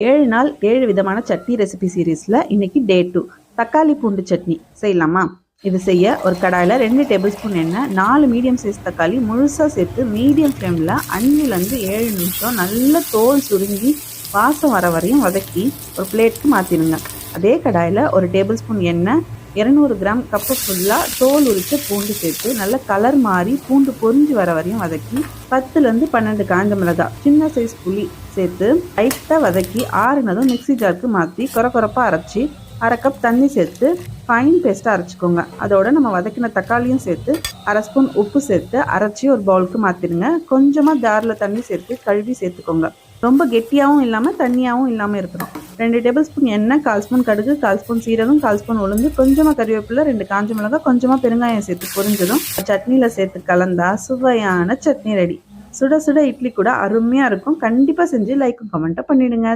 ஏழு நாள் ஏழு விதமான சட்னி ரெசிபி சீரீஸில் இன்றைக்கி டே டூ தக்காளி பூண்டு சட்னி. செய்யலாமா? இது செய்ய ஒரு கடாயில் ரெண்டு டேபிள் ஸ்பூன் எண்ணெய் நாலு மீடியம் சைஸ் தக்காளி முழுசாக சேர்த்து மீடியம் ஃப்ளேமில் அஞ்சுலேருந்து ஏழு நிமிஷம் நல்ல தோல் சுருங்கி வாசம் வர வரையும் வதக்கி ஒரு பிளேட்டுக்கு மாற்றிடுங்க அதே கடாயில் ஒரு டேபிள் ஸ்பூன் எண்ணெய் இரநூறு கிராம் கப்பு ஃபுல்லாக தோல் உரித்து பூண்டு சேர்த்து நல்ல கலர் மாறி பூண்டு பொறிஞ்சு வர வரையும் வதக்கி பத்துலேருந்து பன்னெண்டு காஞ்ச மிளகா சின்ன சைஸ் புளி சேர்த்து லைட்டாக வதக்கி ஆறுனதும் மிக்ஸி ஜாருக்கு மாற்றி குறை குறைப்பாக அரைச்சி அரை கப் தண்ணி சேர்த்து ஃபைன் பேஸ்ட்டாக அரைச்சிக்கோங்க. அதோட நம்ம வதக்கின தக்காளியும் சேர்த்து அரை ஸ்பூன் உப்பு சேர்த்து அரைச்சி ஒரு பவுலுக்கு மாற்றிடுங்க கொஞ்சமாக ஜாரில் தண்ணி சேர்த்து கழுவி சேர்த்துக்கோங்க. ரொம்ப கெட்டியாகவும் இல்லாமல் தண்ணியாகவும் இல்லாமல் இருக்கணும். ரெண்டு டேபிள் ஸ்பூன் எண்ணெய் கால் ஸ்பூன் கடுகு கால் ஸ்பூன் சீரகம் கால் ஸ்பூன் உளுந்து கொஞ்சமாக கறிவேப்பிலை ரெண்டு காஞ்ச மிளகாய் கொஞ்சமாக பெருங்காயம் சேர்த்து பொரிஞ்சதும் சட்னியில் சேர்த்து கலந்தா சுவையான சட்னி ரெடி சுட சுட இட்லி கூட அருமையாக இருக்கும். கண்டிப்பாக செஞ்சு லைக்கும் கமெண்ட்டை பண்ணிடுங்க.